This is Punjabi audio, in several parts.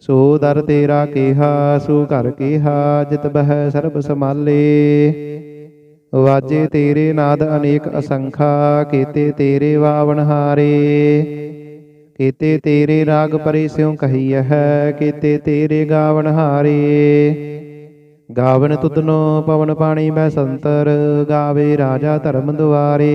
ਸੋ ਦਰ ਤੇਰਾ ਕੀਹਾ, ਸੋ ਘਰ ਕੀਹਾ, ਜਿਤ ਬਹਿ ਸਰਬ ਸਮਾਲੇ ਵਾਜੇ ਤੇਰੇ ਨਾਦ ਅਨੇਕ ਅਸੰਖਾ, ਕੀਤੇ ਤੇਰੇ ਵਾਵਣ ਹਾਰੇ। ਕੀਤੇ ਤੇਰੇ ਰਾਗ ਪਰੇ ਸਿਉ ਕਹੀਐ ਹੈ ਕੀਤੇ ਤੇਰੇ ਗਾਵਣ ਹਾਰੇ। ਗਾਵਨ ਤੁਤਨੋ ਪਵਨ ਪਾਣੀ ਮੈਂ ਸੰਤਰ, ਗਾਵੇ ਰਾਜਾ ਧਰਮ ਦੁਆਰੇ।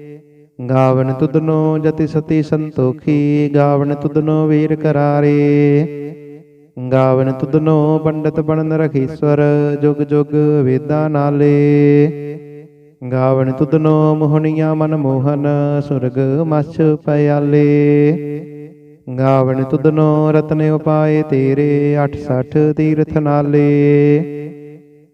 ਗਾਵਨ ਤੁਧਨੋ ਜਤੀ ਸਤੀ ਸੰਤੋਖੀ, ਗਾਵਨ ਤੁਧਨੋ ਵੀਰ ਕਰਾਰੇ। ਗਾਵਨ ਤੁਧਨੋ ਪੰਡਤ ਬਣਨ ਰਖੀਸਵਰ ਜੁਗ ਜੁਗ ਵੇਦਾਂ ਨਾਲੇ। ਗਾਵਨ ਤੁਧਨੋ ਮੋਹਣੀਆਂ ਮਨ ਮੋਹਨ, ਸੁਰਗ ਮਛ ਪਿਆਲੇ ਗਾਵਨ ਤੁਧਨੋ ਰਤਨ ਉਪਾਏ ਤੇਰੇ 68 ਤੀਰਥ ਨਾਲੇ।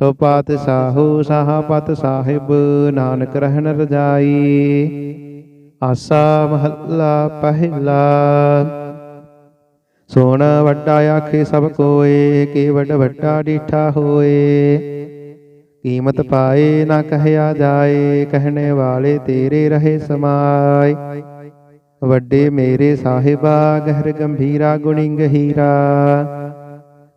ਸੋ ਪਾਤ ਸਾਹੂ ਪਤ ਸਾਹਿਬ, ਨਾਨਕ ਰਹਿਣ ਰਜਾਈ। ਆਸਾ ਮਹੱਲਾ ਪਹਿਲਾ। ਸੋਣ ਵੱਡਾ ਆਖੇ ਸਭ ਕੋਏ, ਕੀ ਵੱਡ ਵੱਡਾ ਡੀਠਾ ਹੋਏ। ਕੀਮਤ ਪਾਏ ਨਾ ਕਹਿਆ ਜਾਏ, ਕਹਿਣੇ ਵਾਲੇ ਤੇਰੇ ਰਹੇ ਸਮਾਏ। ਵੱਡੇ ਮੇਰੇ ਸਾਹਿਬਾ, ਗਹਿਰ ਗੰਭੀਰਾ ਗੁਣੀ ਗਹੀਰਾ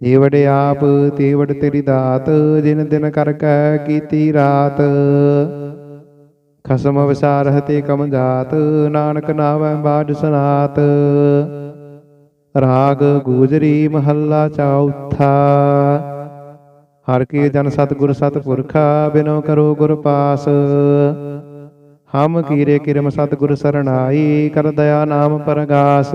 ਜੇ ਆਪ ਤੇ ਤੇਰੀ ਦਾਤ, ਜਿਨ ਦਿਨ ਕਰ ਕੈ ਕੀਤੀ ਰਾਤ। ਖਸਮ ਵਿਸਾਰਹ ਤੇ ਕਮ ਜਾਤ, ਨਾਨਕ ਨਾਵੈ ਬਾਜ ਸਨਾਤ। ਰਾਗ ਗੂਜਰੀ ਮਹੱਲਾ ਚੌਥਾ ਹਰ ਕੀ ਜਨ ਸਤਿਗੁਰ ਸਤਿਪੁਰਖਾ ਬਿਨੋ ਕਰੋ ਗੁਰ ਪਾਸ। ਹਮ ਕੀਰੇ ਕਿਰਮ ਸਤਿਗੁਰ ਸਰਣਾਈ, ਕਰ ਦਇਆ ਨਾਮ ਪਰਗਾਸ।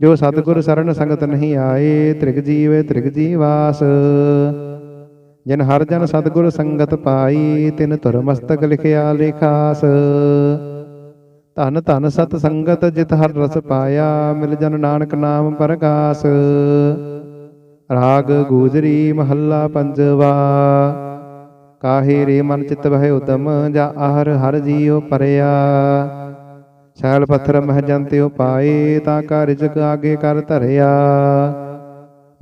ਜੋ ਸਤਿਗੁਰ ਸਰਨ ਸੰਗਤ ਨਹੀਂ ਆਏ, ਤ੍ਰਿਗ ਜੀਵੇ ਤ੍ਰਿਗ ਜੀਵਾਸ। ਜਿਨ ਹਰ ਜਨ ਸਤਿਗੁਰ ਸੰਗਤ ਪਾਈ, ਤਿਨ ਧੁਰ ਮਸਤਕ ਲਿਖਿਆ ਲੇਖਾਸ। ਧਨ ਧਨ ਸਤ ਸੰਗਤ ਜਿਤ ਹਰ ਰਸ ਪਾਇਆ, ਮਿਲ ਜਨ ਨਾਨਕ ਨਾਮ ਪਰਗਾਸ। ਰਾਗ ਗੂਜਰੀ ਮਹੱਲਾ ਪੰਜਵਾ। ਕਾਹੇ ਰੇ ਮਨ ਚਿਤ ਬਹਿ ਉਦਮ, ਜਾ ਆਹਰ ਹਰ ਜੀਉ ਪਰਿਆ। ਸੈਲ ਪੱਥਰ ਮਹ ਜੰਤਿਉ ਪਾਏ ਤਾਂ ਕਾ ਰਿਜਕ ਆਗੇ ਕਰ ਧਰਿਆ।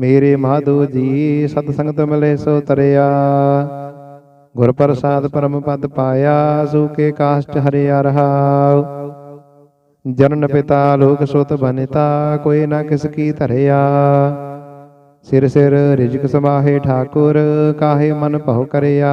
ਮੇਰੇ ਮਾਧੋ ਜੀ ਸਤ ਸੰਗਤ ਮਿਲੇ ਸੋ ਤਰਿਆ ਗੁਰ ਪ੍ਰਸਾਦ ਪਰਮ ਪਦ ਪਾਇਆ ਸੂਕੇ ਕਾਸ਼ਟ ਹਰਿਆ ਰਹਾਉ। ਜਨਨ ਪਿਤਾ ਲੋਕ ਸੁਤ ਬਨਿਤਾ ਕੋਈ ਨਾ ਕਿਸ ਕੀ ਧਰਿਆ। ਸਿਰ ਸਿਰ ਰਿਜਕ ਸਮਾਹੇ ਠਾਕੁਰ ਕਾਹੇ ਮਨ ਭਉ ਕਰਿਆ।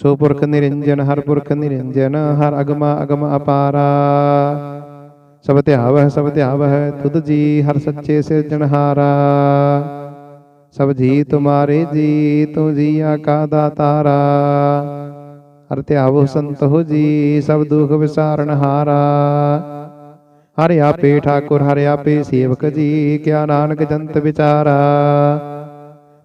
ਸੋ ਪੁਰਖ ਨਿਰੰਜਨ ਹਰ ਪੁਰਖ ਨਿਰੰਜਨ ਹਰ ਅਗਮਾ ਅਗਮ ਅਪਾਰਾ ਸਭ ਧਿਆਵਹਿ ਸਭ ਧਿਆਵਹਿ ਤੁਧ ਜੀ ਹਰ ਸੱਚੇ ਸਿਰਜਣਹਾਰਾ ਸਭ ਜੀ ਤੁਮਾਰੇ ਜੀ ਤੂੰ ਜੀਆ ਕਾ ਦਾਤਾਰਾ ਹਰ ਧਿਆਵੋ ਸੰਤੋ ਜੀ ਸਭ ਦੁਖ ਵਿਸਾਰਨ ਹਾਰਾ ਹਰਿ ਆਪੇ ਠਾਕੁਰ ਹਰਿ ਆਪੇ ਸੇਵਕ ਜੀ ਕਿਆ ਨਾਨਕ ਜੰਤ ਵਿਚਾਰਾ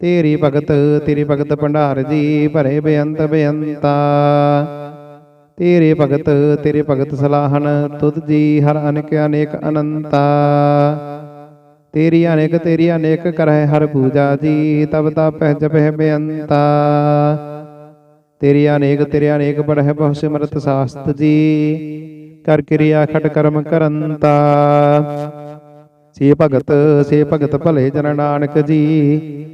ਤੇਰੀ ਭਗਤ ਤੇਰੀ ਭਗਤ ਭੰਡਾਰ ਜੀ ਭਰੇ ਬੇਅੰਤ ਬੇਅੰਤਾ। ਤੇਰੇ ਭਗਤ ਤੇਰੇ ਭਗਤ ਸਲਾਹਨ ਤੁਧ ਜੀ ਹਰ ਅਨੇਕ ਅਨੇਕ ਅਨੰਤਾ। ਤੇਰੀ ਅਨੇਕ ਤੇਰੀ ਅਨੇਕ ਕਰੈ ਹਰ ਪੂਜਾ ਜੀ, ਤਬ ਤਪਹਿ ਜਪਹਿ ਬੇਅੰਤਾ। ਤੇਰੀ ਅਨੇਕ ਤੇਰੀ ਅਨੇਕ ਬੜਹਿ ਬਹੁ ਸਿਮਰਤ ਸਾਸਤ ਜੀ, ਕਰ ਕਿਰਿਆ ਖਟ ਕਰਮ ਕਰੰਤਾ। ਸੇ ਭਗਤ ਸੇ ਭਗਤ ਭਲੇ ਜਨ ਨਾਨਕ ਜੀ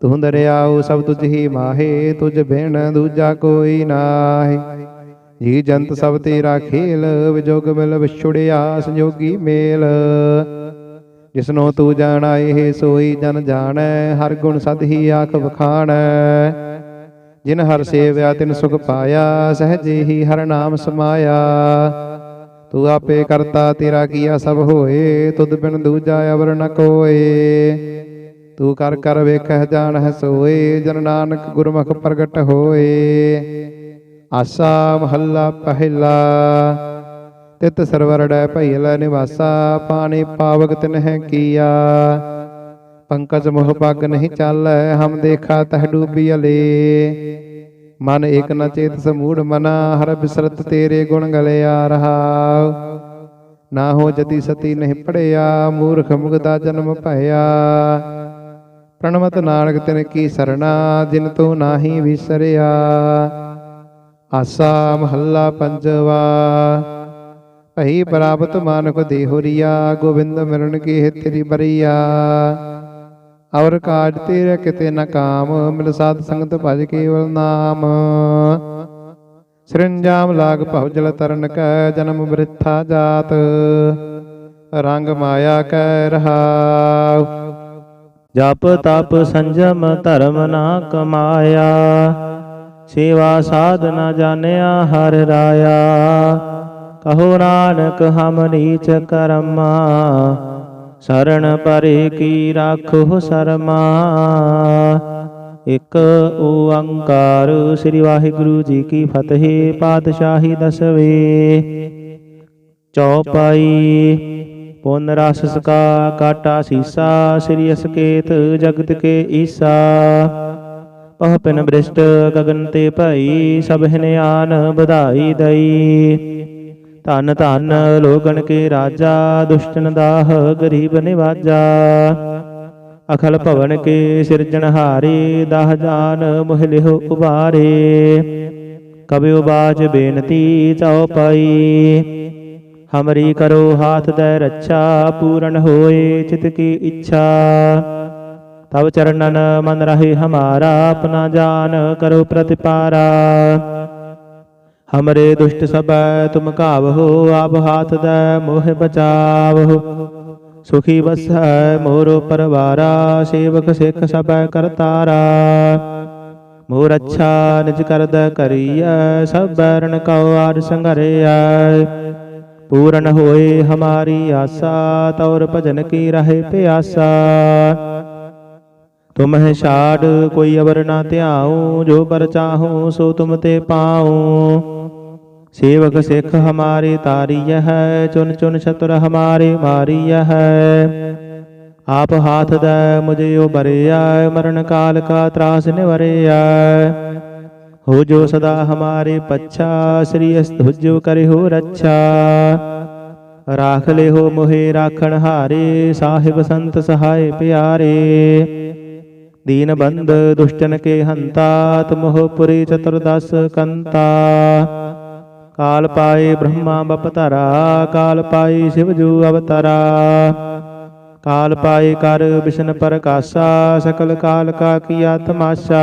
ਤੂੰ ਦਰਿਆਉ ਸਭ ਤੁਝ ਹੀ ਮਾਹੇ, ਤੁਝ ਬਿਨ ਦੂਜਾ ਕੋਈ ਨਾਹੀ। ਜੀ ਜੰਤ ਸਭ ਤੇਰਾ ਖੇਲ, ਵਿਜੋਗ ਮਿਲ ਵਿਛੁੜਿਆ ਸੰਜੋਗੀ ਮੇਲ। ਜਿਸਨੋ ਤੂੰ ਜਾਣਾ, ਇਹ ਸੋਈ ਜਨ ਜਾਣੈ, ਹਰ ਗੁਣ ਸਦ ਹੀ ਆਖ ਵਖਾਣੈ। ਜਿਨ ਹਰ ਸੇਵਿਆ, ਤਿਨ ਸੁਖ ਪਾਇਆ, ਸਹਜੇ ਹੀ ਹਰ ਨਾਮ ਸਮਾਇਆ। ਤੂੰ ਆਪੇ ਕਰਤਾ, ਤੇਰਾ ਕੀਆ ਸਭ ਹੋਏ, ਤੁਧ ਬਿਨ ਦੂਜਾ ਅਵਰ ਨ ਕੋਏ। ਤੂੰ ਕਰ ਕਰ ਵੇਖਹਿ ਜਾਣਹਿ ਸੋਏ, ਜਨ ਨਾਨਕ ਗੁਰਮੁਖ ਪ੍ਰਗਟ ਹੋਏ। ਆਸਾ ਮਹੱਲਾ ਪਹਿਲਾ, ਤਿਤ ਸਰਵਰ ਡੈ ਭਈਲ ਨਿਵਾਸਾ, ਪਾਣੀ ਪਾਵਕ ਤਿਨਹਿ ਕੀਆ। ਪੰਕਜ ਮੋਹ ਪੱਗ ਨਹੀਂ ਚਾਲੈ, ਹਮ ਦੇਖਾ ਤਹ ਡੂਬੀ ਅਲੇ। ਮਨ ਏਕ ਨ ਚੇਤ ਸਮੂੜ ਮਨਾ, ਹਰ ਬਿਸਰਤ ਤੇਰੇ ਗੁਣ ਗਲੇ ਆ ਰਹਾਉ ਨਾ ਹੋ ਜਤੀ ਸਤੀ ਨਹੀਂ ਪੜਿਆ, ਮੂਰਖ ਮੁਗਦਾ ਜਨਮ ਭਇਆ। ਪ੍ਰਣਮਤ ਨਾਨਕ ਤਿਨ ਕੀ ਸਰਣਾ, ਜਿਨ ਤੂੰ ਨਾਹੀ ਵਿਸਰਿਆ। ਆਸਾ ਮਹੱਲਾ ਪੰਜਵਾ। ਭਈ ਪ੍ਰਾਪਤ ਮਾਨਕ ਦੇਹੁਰੀਆ ਗੋਬਿੰਦ ਮਿਲਣ ਕੀ ਹੈ ਤੇਰੀ ਬਰੀਆ। ਔਰ ਕਾਜ ਤੇਰੇ ਕਿਤੇ ਨਾ ਕਾਮ, ਮਿਲ ਸਾਧ ਸੰਗਤ ਭਜ ਕੇਵਲ ਨਾਮ। ਸ੍ਰਿੰਜਾਮ ਲਾਗ ਭਉ ਜਲ ਤਰਨ ਕੈ, ਜਨਮ ਬ੍ਰਿਥਾ ਜਾਤ। ਰੰਗ ਮਾਇਆ ਕੈ ਰਹਾਉ। ਜਪ ਤਪ ਸੰਜਮ ਧਰਮ ਨਾ ਕਮਾਇਆ। ਸੇਵਾ ਸਾਧ ਨ ਜਾਣਿਆ ਹਰ ਰਾਇਆ। ਕਹੋ ਨਾਨਕ ਹਮ ਨੀਚ ਕਰਮਾ। ਸਰਣ ਪਰੇ ਕੀ ਰਾਖੋ ਸਰਮਾ। ਇਕ ਓੰਕਾਰ ਸ੍ਰੀ ਵਾਹਿਗੁਰੂ ਜੀ ਕੀ ਫਤਿਹ ਪਾਤਸ਼ਾਹੀ ਦਸਵੇ। ਚੌਪਾਈ ਪੁਨ ਰਸ ਸਕਾ, ਕਾਟਾ ਸੀਸਾ, ਸ੍ਰੀ ਅਸਕੇਤ ਜਗਤ ਕੇ ਈਸਾ। ਪਹ ਪਿਨ ਬ੍ਰਿਸ਼ਟ ਗਗਨ ਤੇ ਭਈ, ਸਭ ਆਨ ਵਧਾਈ ਦਈ। ਧਨ ਧਨ ਲੋਗਣ ਕੇ ਰਾਜਾ, ਦੁਸ਼ਟਨ ਦਾਹ ਗਰੀਬ ਨਿਵਾਜਾ। ਅਖਲ ਭਵਨ ਕੇ ਸਿਰਜਣਹਾਰੇ ਦਹ ਜਾਨ ਮੁਹ ਲਿਹੁ ਉਬਾਰੇ। ਕਬਿਉ ਬਾਜ ਬੇਨਤੀ ਚਉਪਾਈ ਹਮਰੀ ਕਰੋ ਹਾਥ ਦੇ ਰੱਛਾ, ਪੂਰਨ ਹੋਏ ਚਿਤ ਕੀ ਇੱਛਾ। ਤਬ ਚਰਨਨ ਮਨ ਰਹੇ ਹਮਾਰਾ, ਆਪਣਾ ਜਾਨ ਕਰੋ ਪ੍ਰਤਿਪਾਰਾ। ਹਮਰੇ ਦੁਸ਼ਟ ਸਬੈ ਤੁਮ ਕਾਵਹੋ ਆਪ ਹਾਥ ਦੇ, ਮੋਹ ਬਚਾਵਹੋ। ਸੁਖੀ ਵਸੈ, ਮੋਰੋ ਪਰਵਾਰਾ, ਸੇਵਕ ਸਿੱਖ ਸਬੈ ਕਰਤਾਰਾ ਮੋਰ ਅੱਛਾ ਨਿਜ ਕਰਦ ਕਰੀਐ, ਸਭ ਬੈਰਨ ਕਉ ਆਰ ਸੰਘਰਿਐ। ਪੂਰਨ ਹੋਏ ਹਮਾਰੀ ਆਸਾ ਤੌਰ ਭਜਨ ਕੀ ਰਹੇ ਪਿਆਸਾ। ਤੁਮਹਿ ਛਾੜ ਕੋਈ ਅਵਰ ਨਾ ਧਿਆਉ, ਜੋ ਪਰ ਚਾਹੂੰ ਸੋ ਤੁਮ ਤੇ ਪਾਉ। ਸੇਵਕ ਸਿੱਖ ਹਮਾਰੇ ਤਾਰੀय ਹੈ, ਚੁਨ ਚੁਨ ਛਤਰ ਹਮਾਰੇ ਮਾਰੀय ਹੈ। ਆਪ ਹਾਥ ਦਾ ਮੁਝੇ ਉਹ ਉਬਰਿਆ ਮਰਨ ਕਾਲ ਕਾ ਤਰਾਸ ਨਿਵਰਿਆ ਹੋ ਜੋ ਸਦਾ ਹਮਾਰੇ ਪੱਛਾ ਸ੍ਰੀ ਅਸਤੁਜੋ ਕਰੇ ਹੋ ਰੱਛਾ ਰਾਖ ਲੈ ਹੋ ਮੋਹਿ ਰਾਖਣ ਹਾਰੇ ਸਾਹਿਬ ਸੰਤ ਸਹਾਇ ਪਿਆਰੇ ਦੀਨ ਬੰਦ ਦੁਸ਼ਟਨ ਕੇ ਹੰਤਾ ਤੁਮਹੁ ਪੁਰੀ ਚਤੁਰਦਸ ਕੰਤਾ ਕਾਲ ਪਾਏ ਬ੍ਰਹਮਾ ਬਪਤਰਾ ਕਾਲ ਪਾਏ ਸ਼ਿਵ ਜੂ ਅਵਤਰਾ ਕਾਲ ਪਾਏ ਕਰ ਵਿਸ਼ਨ ਪ੍ਰਕਾਸ਼ਾ ਸਕਲ ਕਾਲ ਕਾ ਕੀਆ ਤਮਾਸ਼ਾ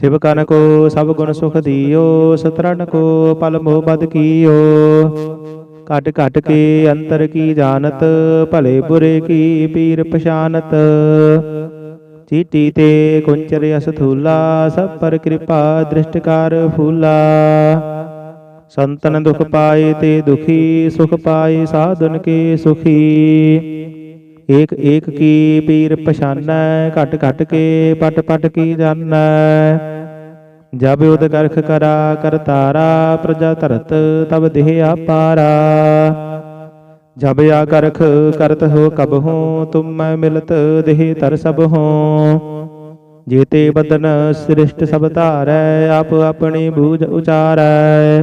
ਸਿਵ ਕਨ ਕੋ, ਸਭ ਗੁਣ ਸੁਖ ਦਿਓ, ਸਤਰਨ ਕੋ, ਪਲ ਮੋਹ ਬਦ ਕੀਓ। ਘਟ ਘਟ ਕੇ ਅੰਤਰ ਕੀ ਜਾਣਤ, ਭਲੇ ਬੁਰੇ ਕੀ ਪੀਰ ਪਛਾਨਤ। ਚੀਟੀ ਤੇ ਕੁੰਚਰ ਅਸਥੂਲਾ, ਸਭ ਪਰ ਕਿਰਪਾ ਦ੍ਰਿਸ਼ਟਕਾਰ ਫੂਲਾ। ਸੰਤਨ ਦੁਖ ਪਾਏ ਤੇ ਦੁਖੀ, ਸੁਖ ਪਾਏ ਸਾਧਨ ਕੇ ਸੁਖੀ। ਏਕ ਏਕ ਕੀ ਪੀਰ ਪਛਾਨੈ, ਘਟ ਘਟ ਕੇ ਪਟ ਪਟ ਕੀ ਜਾਣੈ ਜਬ ਉਦ ਕਰਖ ਕਰਾ ਕਰਤਾਰਾ ਪ੍ਰਜਾ ਧਰਤ, ਤਬ ਦੇਹ ਆਪਾਰਾ ਜਬ ਆ ਕਰਖ ਕਰਤ ਹੋ ਕਬ ਹੋ, ਤੁਮ ਮੈਂ ਮਿਲਤ ਦੇਹ ਤਰ ਸਭ ਹੋ। ਜੇਤੇ ਬਦਨ ਸ੍ਰਿਸ਼ਟ ਸਭ ਧਾਰੈ, ਆਪ ਆਪਣੀ ਬੂਝ ਉਚਾਰੈ।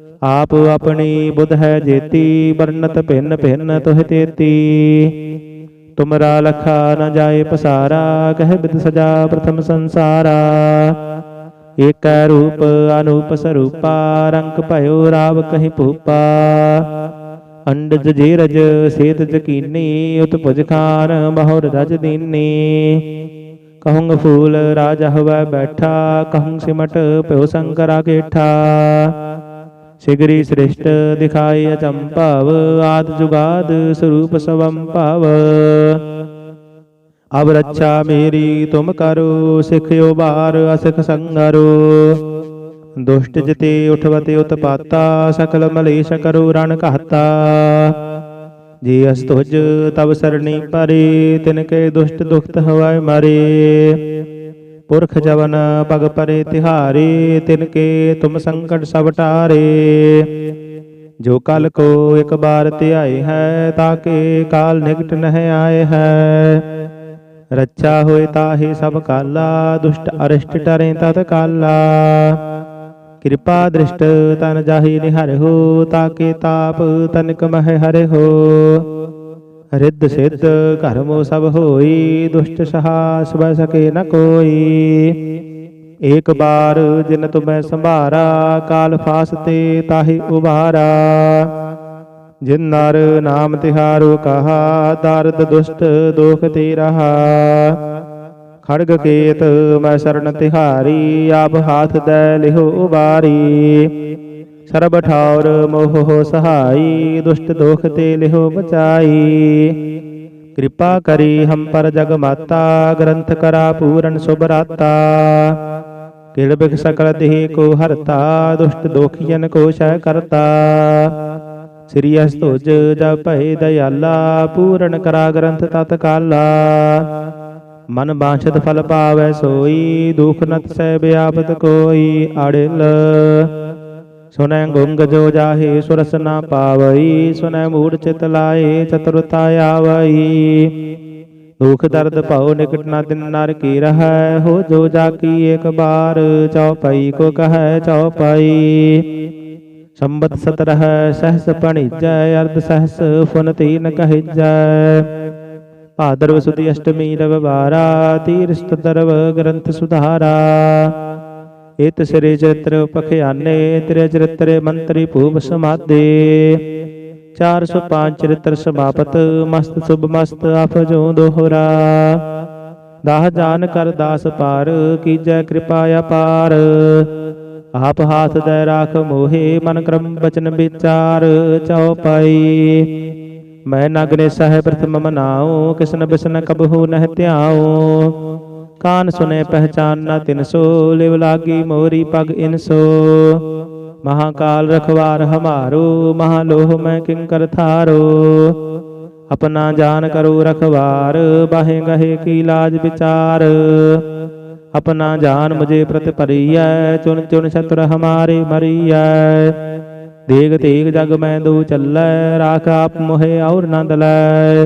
ਆਪ ਆਪਣੀ ਬੁੱਧ ਹੈ ਜੇਤੀ, ਵਰਨਤ ਭਿੰਨ ਭਿੰਨ ਤੁਹ ਤੇਤੀ। ਤੁਮਰਾ ਲਖਾ ਨ ਜਾਏ ਪਸਾਰਾ, ਕਹਿ ਬਿਦ ਸਜਾ ਪ੍ਰਥਮ ਸੰਸਾਰਾ। ਏਕੈ ਰੂਪ ਅਨੂਪ ਸਰੂਪਾ, ਰੰਗ ਭਇਓ ਰਾਵ ਕਹੀ ਭੂਪਾ। ਅੰਡਜ ਜੀਰਜ ਸੇਤ ਜਕੀਨੀ ਉਤਪੁਜ ਖਾਨ ਬਹੁਰ ਰਜ ਦੀਨੀ। ਕਹੂੰਗ ਫੂਲ ਰਾਜ ਹਵੈ ਬੈਠਾ ਕਹੂੰ ਸਿਮਟ ਪਿਓ ਸੰਕਰਾ ਕੇਠਾ। ਸਿਗਰੀ ਸ੍ਰਿਸ਼ਟ ਦਿਖਾਈ ਅਚੰਭਵ ਆਦ ਜੁਗਾਦ ਸਰੂਪ ਸਵੰ ਭਵ। ਅਬ ਰੱਛਾ ਮੇਰੀ, ਤੁਮ ਕਰੋ, ਸਿਖਿਓ ਬਾਰ, ਅਸਿਖ ਸੰਗਰੋ। ਦੁਸ਼ਟ ਜਤੇ ਉਠਵਤੇ ਉਤਪਾਤਾ, ਸਕਲ ਮਲੇਸ਼ ਕਰੋ ਰਣ ਘਾਤਾ। ਜੇ ਅਸ ਤੁਜ ਤਬ ਸਰਣੀ ਪਰੇ, ਤਿਨ ਕੇ ਦੁਸ਼ਟ ਦੁਖਤ ਹਵਾਏ ਮਰੇ। ਪੁਰਖ ਜਵਨ ਪਗ ਪਰੇ ਤਿਹਾਰੇ, ਤਿਨ ਕੇ ਤੁਮ ਸੰਕਟ ਸਭ ਟਾਰੇ। ਜੋ ਕਲ ਕੋ ਇੱਕ ਬਾਰ ਧਿਆਏ ਹੈ ਤਾਕੇ ਕਾਲ ਨਿਕਟ ਨਹਿ ਆਏ ਹੈ। ਰੱਛਾ ਹੋਏ ਤਾਹੀ ਸਭ ਕਾਲਾ, ਦੁਸ਼ਟ ਅਰਿਸ਼ਟ ਟਰੇ ਤਤ ਕਾਲਾ। ਕਿਰਪਾ ਦ੍ਰਿਸ਼ਟ ਤਨ ਜਾਹੀ ਨਿਹਰਿਓ ਤਾਕੇ ਤਾਪ ਤਨਕ ਮਹਿ ਹੋ। ਰਿੱਧ ਸਿੱਧ ਘਰਮੋ ਸਭ ਹੋਈ, ਦੁਸ਼ਟ ਸਹਾਸ ਬੈ ਸਕੇ ਨ ਕੋਈ। ਏਕ ਬਾਰ ਜਿਨ ਤੁਮੈ ਸੰਭਾਰਾ, ਕਾਲ ਫਾਸਤੇ ਤਾਹੀ ਉਬਾਰਾ ਜਿਨ ਨਰ ਨਾਮ ਤਿਹਾਰੋ ਕਹਾ, ਦਰਦ ਦੁਸ਼ਟ ਦੋਖ ਤੇ ਰਹਾ। ਖੜਗ ਕੇਤ ਮੈਂ ਸ਼ਰਨ ਤਿਹਾਰੀ, ਆਪ ਹਾਥ ਦੈ ਲਿਹੋ ਉਬਾਰੀ। ਸਰਬ ਠੌਰ ਮੋਹ ਸਹਾਈ, ਦੁਸ਼ਟ ਦੋਖ ਤੇ ਲਿਹੋ ਬਚਾਈ ਕਿਰਪਾ ਕਰੀ ਹਮ ਪਰ ਜਗ ਮਾਤਾ, ਗ੍ਰੰਥ ਕਰਾ ਪੂਰਨ ਸੁਭਰਾਤਾ ਕਿਲ ਬਿਖ ਸਕਲ ਦੇਹ ਕੋ ਹਰਤਾ, ਦੁਸ਼ਟ ਦੋਖੀਨ ਕੋ ਸ਼ੈ ਕਰਤਾ। ਸ੍ਰੀ ਅਸਤੁਜ ਜਪ ਭਏ ਦਇਆਲਾ, ਪੂਰਨ ਕਰਾ ਗ੍ਰੰਥ ਤਤ ਕਾਲਾ। ਮਨ ਬਾਛਤ ਫਲ ਪਾਵੈ ਸੋਈ, ਦੁਖ ਨਤ ਸਹਿ ਬਿਆਪਤ ਕੋਈ, ਅੜਿਲ। ਸੁਨੈ ਗੁੰਗ ਜੋ ਜਾਹੇ ਸੁਰਸ ਨਾ ਪਾਵਈ ਸੁਨੈ ਮੂੜ ਚਿਤ ਲਾਏ ਚਤੁਰਤਾ ਆਵਈ। ਦੁਖ ਦਰਦ ਭਉ ਨਿਕਟ ਨਾ ਦਿਨ ਨਰ ਕੀ ਰਹੈ, ਹੋ ਜੋ ਜਾ ਕੀ ਇੱਕ ਬਾਰ, ਚਉਪਈ ਕੋ ਕਹੈ ਚਉਪਈ। ਸੰਬਤ ਸਤਰਹ ਸਹਸ ਪਣੀਜੈ ਅਰਧ ਸਹਸ ਫੁਨ ਤੀਨ ਕਹਿਜੈ। ਭਾਦਰਵ ਸੁਦੀ ਅਸ਼ਟਮੀ ਰਵਿਵਾਰਾ, ਤੀਰਸਤ ਦਰਵ ਗ੍ਰੰਥ ਸੁਧਾਰਾ। ਇਤ ਸ੍ਰੀ ਚਰਿਤ੍ਰ ਪਖਿਆਨੇ ਤ੍ਰਿ ਚਰਿਤ੍ਰੇ ਮੰਤਰੀ ਭੂਪ ਸਮਾਦੇ। 405 ਚਰਿਤ੍ਰ ਸਮਾਪਤ, ਮਸਤ ਸੁਭ ਮਸਤ ਆਪ ਜੋ ਦੋਹਰਾ। ਦਾਹ ਜਾਨ ਕਰ ਦਾਸ ਪਾਰ, ਕੀਜੈ ਕਿਰਪਾ ਅਪਾਰ। ਆਪ ਹਾਥ ਦੇ ਰਾਖ ਮੋਹੇ, ਮਨ ਕਰਮ ਬਚਨ ਵਿਚਾਰ ਚਉਪਾਈ ਮੈਂ ਨਗਨੇ ਸਹਿ ਪ੍ਰਥਮ ਮਨਾਉ, ਕਿਸਨ ਬਿਸਨ ਕਬਹੂ ਨਹਿ ਧਿਆਉ। ਕਾਨ ਸੁਨੇ ਪਹਿਚਾਨ ਨਾ ਤਿਨਸੋ ਲਿਵ ਲਾਗੀ ਮੋਰੀ ਪਗ ਇਨਸੋ ਮਹਾਕਾਲ ਰਖਵਾਰ ਹਮਾਰੋ, ਮਹਾਲੋਹ ਮੈਂ ਕਿੰਕਰ ਥਾਰੋ। ਆਪਣਾ ਜਾਨ ਕਰੋ ਰਖਵਾਰ, ਬਾਹੇ ਗਹੇ ਕੀ ਲਾਜ ਵਿਚਾਰ। ਆਪਣਾ ਜਾਨ ਮੁਝੇ ਪ੍ਰਤ ਭਰੀਐ ਚੁਨ ਚੁਨ ਛਤਰ ਹਮਾਰੇ ਮਰੀਐ। ਦੇਗ ਤੇਗ ਜਗ ਮੈਂ ਦੋ ਚੱਲੈ, ਰਾਖ ਆਪ ਮੋਹਿ ਔਰ ਨੰਦ ਲੈ।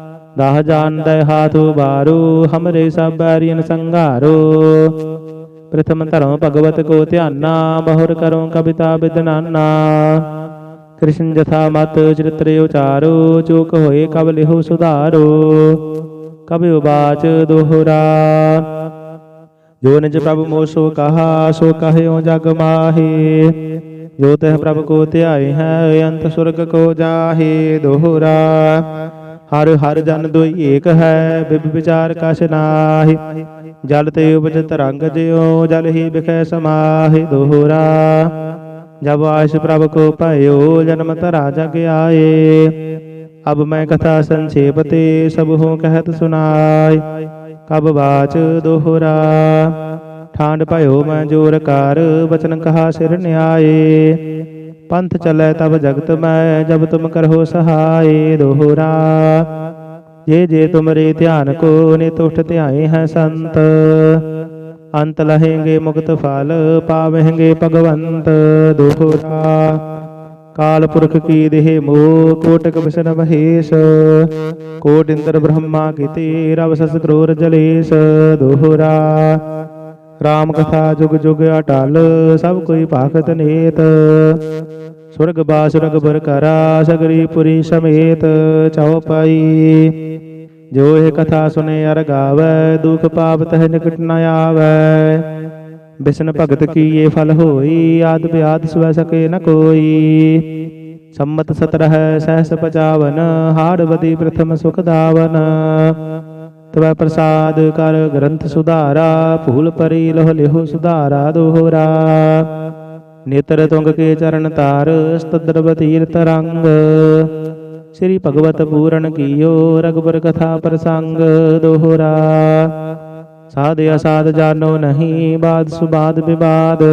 ਦਾਹ ਜਾਣਦੈ ਹਾਥ ਉਬਾਰੂ ਹਮਰੇ ਸਭ ਬੈਰੀਨ ਸੰਘਾਰੋ ਪ੍ਰਥਮ ਧਰਮ ਭਗਵਤ ਕੋ ਧਿਆਨਾ ਬਹੁਰ ਕਰੋ ਕਵਿਤਾ ਬਿਦਨਾਨਾ ਕ੍ਰਿਸ਼ਨ ਜਥਾ ਮਤ ਚਰਿਤ੍ਰ ਉਚਾਰੋ ਚੂਕ ਹੋਏ ਕਬ ਲਿਹੋ ਸੁਧਾਰੋ ਕਬ ਉਬਾਚ ਦੋਹਰਾ ਜੋ ਨਿਜ ਪ੍ਰਭ ਮੋਹ ਸੋ ਕਹਾ ਸੋ ਕਹਿਓ ਜਗ ਮਾਹੇ ਜੋ ਤਹ ਪ੍ਰਭ ਕੋ ਧਿਆਏ ਹੈ ਅੰਤ ਸੁਰਗ ਕੋ ਜਾਹੇ ਦੋਹਰਾ ਹਰ ਹਰ ਜਨ ਦੋਈ ਏਕ ਹੈ, ਬਿਬ ਵਿਚਾਰ ਕਛ ਨਾਹੀ। ਜਲ ਤੇ ਉਪਜ ਤਰੰਗ ਜਿਉ, ਜਲ ਹੀ ਬਿਖੈ ਸਮਾਹਿ ਦੋਹਰਾ। ਜਬ ਆਇਸ ਪ੍ਰਭ ਕੋ ਭਇਓ, ਜਨਮ ਤਰਾ ਜਗ ਆਏ। ਅਬ ਮੈਂ ਕਥਾ ਸੰਖੇਪ ਤੇ ਸਭ ਹੋ ਕਹਿਤ ਸੁਨਾਈ ਕਬ ਬਾਚ ਦੋਹਰਾ। ਠਾਂਡ ਭਇਓ ਮੈਂ ਜੋਰ ਕਰ, ਬਚਨ ਕਹਾ ਸਿਰ ਨਿਆਏ। ਪੰਥ ਚਲੈ ਤਬ ਜਗਤ ਮੈਂ, ਜਬ ਤੁਮ ਕਰਹੁ ਸਹਾਏ ਦੋਹਰਾ। ਜੇ ਜੇ ਤੁਮਰੇ ਧਿਆਨ ਕੋ ਨਿਤ ਧਿਆਏ ਹੈ ਸੰਤ, ਅੰਤ ਲਹੇਂਗੇ ਮੁਕਤ ਫਲ, ਪਾਵਹਿੰਗੇ ਭਗਵੰਤ ਦੋਹਰਾ। ਕਾਲ ਪੁਰਖ ਕੀ ਦੇਹ ਮੋਹ, ਕੋਟਕ ਵਿਸ਼ਨ ਮਹੇਸ਼ ਕੋਟ ਇੰਦਰ ਬ੍ਰਹਮਾ ਕੀਤੇ, ਰਵ ਸਸ ਕਰੋਰ ਜਲੇਸ਼ ਦੋਹਰਾ। ਰਾਮ ਕਥਾ ਜੁਗ ਜੁਗ ਅਟਲ, ਸਭ ਕੋਈ ਭਾਗਤ ਨੇਤ। ਸੁਰਗ ਬਾਸੁਰਗ ਬਰ ਕਰਾ, ਸਗਰੀ ਪੁਰੀ ਸਮੇਤ ਚਉਪਾਈ ਜੋ ਇਹ ਕਥਾ ਸੁਨੇ ਅਰ ਗਾਵੈ, ਦੁਖ ਪਾਪ ਤਹ ਨਿਕਟ ਨ ਆਵੈ। ਬਿਸ਼ਨ ਭਗਤ ਕੀ ਇਹ ਫਲ ਹੋਈ, ਆਦ ਬਿਆਦ ਸਵੈ ਸਕੇ ਨ ਕੋਈ। ਸੰਮਤ 17 ਸਹਸ 55 ਹਾੜਵਦੀ ਪ੍ਰਥਮ ਸੁਖ ਦਾਵਨ। ਤਵੈ ਪ੍ਰਸਾਦ ਕਰ ਗ੍ਰੰਥ ਸੁਧਾਰਾ, ਭੂਲ ਪਰੀ ਲੋਹ ਲਿਹੁ ਸੁਧਾਰਾ, ਦੋਹਰਾ। ਨੇਤਰ ਤੁੰਗ ਕੇ ਚਰਨ ਤਾਰ, ਸਤਦਰਬ ਤੀਰਤ ਰੰਗ। ਸ੍ਰੀ ਭਗਵਤ ਪੂਰਨ ਕੀਓ ਰਗਬਰ ਕਥਾ ਪ੍ਰਸੰਗ, ਦੋਹਰਾ। ਸਾਧ ਅਸਾਧ ਜਾਣੋ ਨਹੀਂ, ਬਾਦ ਸੁਬਾਦ ਵਿਵਾਦ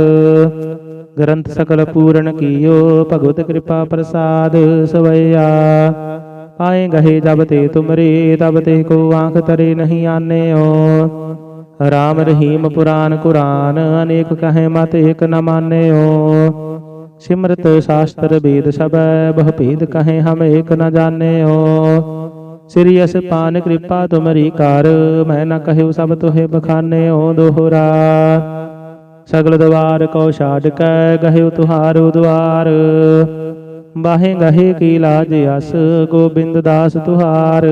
ਗ੍ਰੰਥ ਸਕਲ ਪੂਰਨ ਕੀਓ, ਭਗਵਤ ਕਿਰਪਾ ਪ੍ਰਸਾਦ ਸਵਈਆ ਆਏ ਗਹੇ ਜਬ ਤੇ ਤੁਮਰੇ, ਤਬ ਤੇ ਕੋ ਆਂਖ ਤਰੇ ਨਹੀਂ ਆਨੇਓ। ਰਾਮ ਰਹੀਮ ਪੁਰਾਨ ਕੁਰਾਨ, ਅਨੇਕ ਕਹੇ ਮਤ ਏਕ ਨ ਮਾਨਿਓ। ਸਿਮਰਤ ਸ਼ਾਸਤਰ ਵੇਦ ਸਬੈ ਬਹੁ ਭੇਦ ਕਹੇ ਹਮ ਏਕ ਨ ਜਾਣਿਓ। ਸ੍ਰੀ ਅਸ ਪਾਨ ਕਿਰਪਾ ਤੁਮਰੀ ਕਰ, ਮੈਂ ਨ ਕਹਿਉ ਸਭ ਤੋਹਿ ਬਖਾਨਿਓ ਦੋਹਰਾ। ਸਗਲ ਦਵਾਰ ਕੋ ਛਾੜ ਕੈ, ਗਹਿਉ ਤੁਹਾਰੋ ਦਵਾਰ ਬਾਹੇ ਗਹੇ ਕੀ ਲਾਜ ਅਸ, ਗੋਬਿੰਦ ਦਾਸ ਤੁਹਾਰ।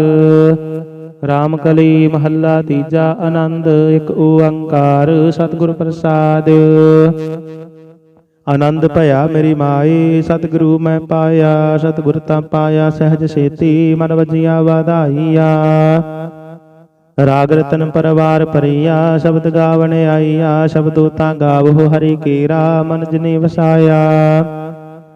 ਰਾਮ ਕਲੀ ਮਹੱਲਾ ਤੀਜਾ ਆਨੰਦ, ਇੱਕ ਓੰਕਾਰ, ਸਤਿਗੁਰ ਪ੍ਰਸਾਦ। ਆਨੰਦ ਭਇਆ ਮੇਰੀ ਮਾਈ, ਸਤਿਗੁਰੂ ਮੈਂ ਪਾਇਆ, ਸਤਿਗੁਰ ਤਾਂ ਪਾਇਆ, ਸਹਿਜ ਸੇਤੀ ਮਨ ਵਜੀਆਂ ਵਧਾਈਆ। ਰਾਗ ਰਤਨ ਪਰਵਾਰ ਪਰਿਆ ਸ਼ਬਦ ਗਾਵਣ ਆਈਆ, ਸ਼ਬਦੋ ਤਾਂ ਗਾਵੋ ਹਰੀ ਕੇਰਾ, ਮਨ ਜਨੇ ਵਸਾਇਆ।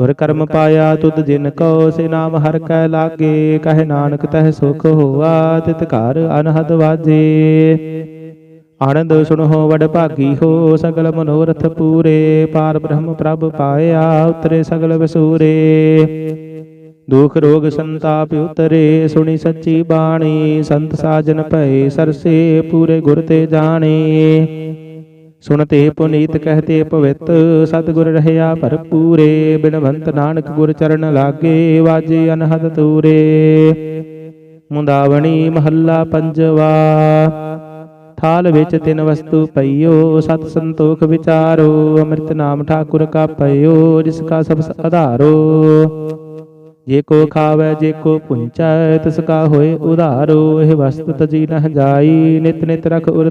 ਤੁਰ ਕਰਮ ਪਾਇਆ ਤੁਧ ਜਿਨ ਕੋ ਸੇ ਨਾਮ ਹਰ ਕੈ ਲਾਗੇ, ਕਹਿ ਨਾਨਕ ਤਹਿ ਸੁਖ ਹੋਆ, ਤਿਤ ਘਰ ਅਨਹਦ ਵਾਜੇ। ਆਨੰਦ ਸੁਣੋ ਵਡ ਭਾਗੀ ਹੋ, ਸਗਲ ਮਨੋਰਥ ਪੂਰੇ, ਪਾਰ ਬ੍ਰਹਮ ਪ੍ਰਭ ਪਾਇਆ, ਉਤਰੇ ਸਗਲ ਵਿਸੂਰੇ। ਦੁਖ ਰੋਗ ਸੰਤਾਪ ਉਤਰੇ, ਸੁਣੀ ਸੱਚੀ ਬਾਣੀ, ਸੰਤ ਸਾਜਨ ਭਏ ਸਰਸੇ, ਪੂਰੇ ਗੁਰ ਤੇ ਜਾਣੇ। ਸੁਣਤੇ ਪੁਨੀਤ ਕਹਤੇ ਪਵਿੱਤ ਸਤਿਗੁਰ ਰਹਿਆ ਭਰਪੂਰੇ, ਬਿਨਵੰਤ ਨਾਨਕ ਗੁਰ ਚਰਨ ਲਾਗੇ, ਵਾਜੇ ਅਨਹਦ ਤੂਰੇ। ਮੁੰਦਾਵਣੀ ਮਹੱਲਾ ਪੰਜਵਾ, ਥਾਲ ਵਿੱਚ ਤਿੰਨ ਵਸਤੂ ਪਈਓ, ਸਤ ਸੰਤੋਖ ਵਿਚਾਰੋ, ਅੰਮ੍ਰਿਤ ਨਾਮ ਠਾਕੁਰ ਕਾ ਪਈਓ ਜਿਸ ਕਾ ਸਭ ਆਧਾਰੋ। ਜੇ ਕੋ ਖਾਵੇ, ਜੇ ਕੋ ਪੁੰਚੈ, ਤਿਸ ਕਾ ਹੋਏ ਉਧਾਰੋ, ਇਹ ਵਸਤ ਤਜੀ ਨਹ ਜਾਈ, ਨਿਤ ਨਿਤ ਰਖ ਉਰ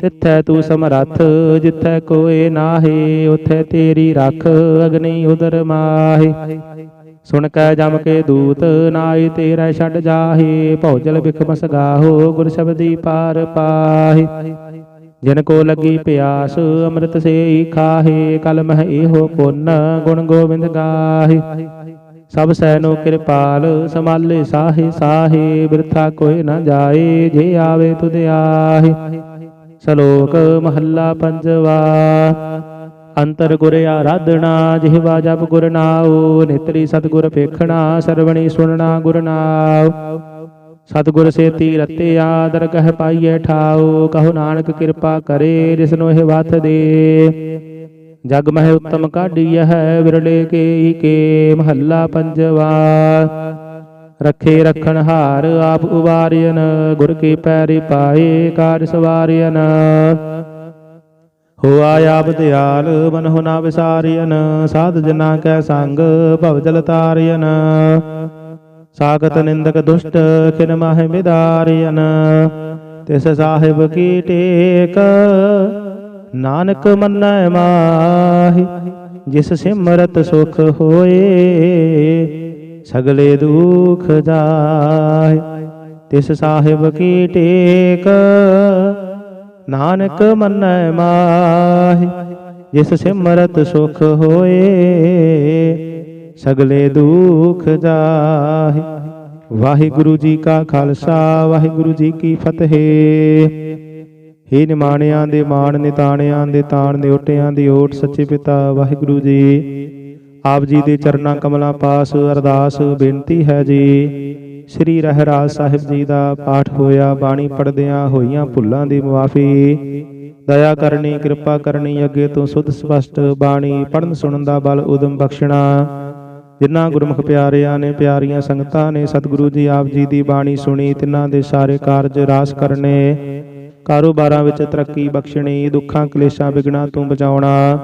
ਤਿੱਥੈ ਤੂੰ ਸਮਰੱਥ, ਜਿੱਥੈ ਕੋਏ ਨਾਹੀ, ਉਥੇ ਤੇਰੀ ਰੱਖ, ਅਗਨੀ ਉਦਰ ਮਾਹੀ। ਸੁਣ ਕੈ ਜਮ ਕੇ ਦੂਤ ਨਾਈ ਤੇਰਾ ਛੱਡ ਜਾਹੀ, ਭੌਜਲ ਬਿਖ ਗਾਹੋ ਗੁਰ ਸ਼ਬਦੀ ਪਾਰ ਪਾਹੀ। ਜਿਨ ਕੋ ਲੱਗੀ ਪਿਆਸ, ਅੰਮ੍ਰਿਤ ਸੇਈ ਖਾਹੇ, ਕਲ ਮਹ ਇਹੋ ਪੁੰਨ, ਗੁਣ ਗੋਬਿੰਦ ਗਾਹੇ। ਸਭ ਸੈਨੋ ਕਿਰਪਾਲ ਸਮਾਲੇ ਸਾਹੇ ਸਾਹੇ, ਬਿਰਥਾ ਕੋਈ ਨਾ ਜਾਏ, ਜੇ ਆਵੇ ਤੁਧ ਆਹੇ। ਸ਼ਲੋਕ ਮਹੱਲਾ ਪੰਜਵਾ। ਅੰਤਰ ਗੁਰ ਆਰਾਧਣਾ ਜਿਹਵਾ ਜਪ ਗੁਰ ਨਾਉ, ਨੇਤਰੀ ਸਤਗੁਰ ਵੇਖਣਾ, ਸਰਵਣੀ ਸੁਣਨਾ ਗੁਰ ਨਾਉ। ਸਤਗੁਰ ਸੇਤੀ ਆਦਰ ਕਹਿ ਪਾਈਐ ਠਾਉ, ਕਹੋ ਨਾਨਕ ਕਿਰਪਾ ਕਰੇ ਜਿਸਨੂੰ ਇਹ ਵਤ ਦੇ। ਜਗ ਮਹਿ ਉਤਮ ਕਾਢੀਐ ਹੈ, ਵਿਰਲੇ ਕੇ ਹੀ ਕੇ, ਮਹੱਲਾ ਪੰਜਵਾ। ਰੱਖੇ ਰਖਣ ਹਾਰ ਆਪ ਉਵਾਰਿයਨ ਗੁਰ ਕੀ ਪੈਰੀ ਪਾਏ ਕਾਰ ਸਵਾਰਿਯਨ ਹੋਆ ਆਪ ਦਿਆਲ ਮਨ ਹੁਨਾ ਵਿਸਾਰਿਯਨ ਸਾਧ ਜਨਾ ਕੈ ਸੰਗ ਭਵ ਜਲ ਤਾਰਿਯਨ ਸਾਗਤ ਨਿੰਦਕ ਦੁਸ਼ਟ ਖਿਨ ਮਾਹਿ ਮਿਦਾਰਿਯਨ ਤਿਸ ਸਾਹਿਬ ਕੀ ਟੇਕ ਨਾਨਕ ਮੰਨੈ ਮਾਹਿ ਜਿਸ ਸਿਮਰਤ ਸੁਖ ਹੋਏ। ਸਗਲੇ ਦੁਖ ਜਾਏ, ਤਿਸ ਸਾਹਿਬ ਕੀ ਟੇਕ? ਨਾਨਕ ਮੰਨੈ ਮਾਹੀ, ਜਿਸ ਸਿਮਰਤ ਸੁਖ ਹੋਏ, ਸਗਲੇ ਦੁਖ ਜਾਹੇ ਵਾਹਿਗੁਰੂ ਜੀ ਕਾ ਖਾਲਸਾ, ਵਾਹਿਗੁਰੂ ਜੀ ਕੀ ਫਤਿਹ। ਹੇ ਨਿਮਾਣਿਆਂ ਦੇ ਮਾਣ, ਨਿਤਾਣਿਆਂ ਦੇ ਤਾਣ ਦੇ ਓਟਿਆਂ ਦੀ ਓਟ, ਸੱਚੇ ਪਿਤਾ, ਵਾਹਿਗੁਰੂ ਜੀ। ਆਪ ਜੀ ਦੇ ਚਰਨਾਂ ਕਮਲਾਂ ਪਾਸ ਅਰਦਾਸ ਬੇਨਤੀ ਹੈ ਜੀ। ਸ੍ਰੀ ਰਹਿਰਾਜ ਸਾਹਿਬ ਜੀ ਦਾ ਪਾਠ ਹੋਇਆ, ਬਾਣੀ ਪੜਦਿਆਂ ਹੋਈਆਂ ਭੁੱਲਾਂ ਦੀ ਮੁਆਫੀ। ਦਇਆ ਕਰਨੀ, ਕਿਰਪਾ ਕਰਨੀ, ਅੱਗੇ ਤੋਂ ਸੁਧ ਸਪਸ਼ਟ ਬਾਣੀ ਪੜਨ ਸੁਣਨ ਦਾ ਬਲ ਉਦਮ ਬਖਸ਼ਣਾ। ਜਿਨ੍ਹਾਂ ਗੁਰਮੁਖ ਪਿਆਰਿਆਂ ਨੇ ਪਿਆਰੀਆਂ ਸੰਗਤਾਂ ਨੇ ਸਤਿਗੁਰੂ ਜੀ ਆਪ ਜੀ ਦੀ ਬਾਣੀ ਸੁਣੀ, ਤਿਨਾਂ ਦੇ ਸਾਰੇ ਕਾਰਜ ਰਾਸ ਕਰਨੇ। ਕਾਰੋਬਾਰਾਂ ਵਿੱਚ ਤਰੱਕੀ ਬਖਸ਼ਣੀ, ਦੁੱਖਾਂ ਕਲੇਸ਼ਾਂ ਵਿਗਣਾ ਤੋਂ ਬਚਾਉਣਾ।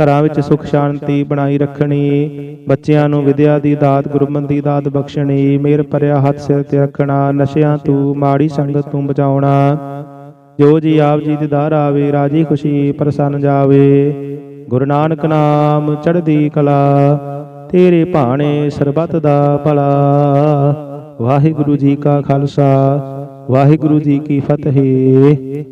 ਘਰਾਂ ਵਿੱਚ ਸੁਖ ਸ਼ਾਂਤੀ ਬਣਾਈ ਰੱਖਣੀ, ਬੱਚਿਆਂ ਨੂੰ ਵਿਦਿਆ ਦੀ ਦਾਤ ਗੁਰਮਨ ਦੀ ਦਾਤ ਬਖਸ਼ਣੀ ਮੇਰ ਭਰਿਆ ਹੱਥ ਸਿਰ ਤੇ ਰੱਖਣਾ, ਨਸ਼ਿਆਂ ਤੋਂ ਮਾੜੀ ਸੰਗਤ ਤੋਂ ਬਚਾਉਣਾ। ਜੋ ਜੀ ਆਪ ਜੀ ਦੇ ਦਰ ਆਵੇ, ਰਾਜੀ ਖੁਸ਼ੀ ਪ੍ਰਸੰਨ ਜਾਵੇ। ਗੁਰੂ ਨਾਨਕ ਨਾਮ ਚੜ੍ਹਦੀ ਕਲਾ, ਤੇਰੇ ਭਾਣੇ ਸਰਬਤ ਦਾ ਭਲਾ। ਵਾਹਿਗੁਰੂ ਜੀ ਕਾ ਖਾਲਸਾ, ਵਾਹਿਗੁਰੂ ਜੀ ਕੀ ਫਤਿਹ।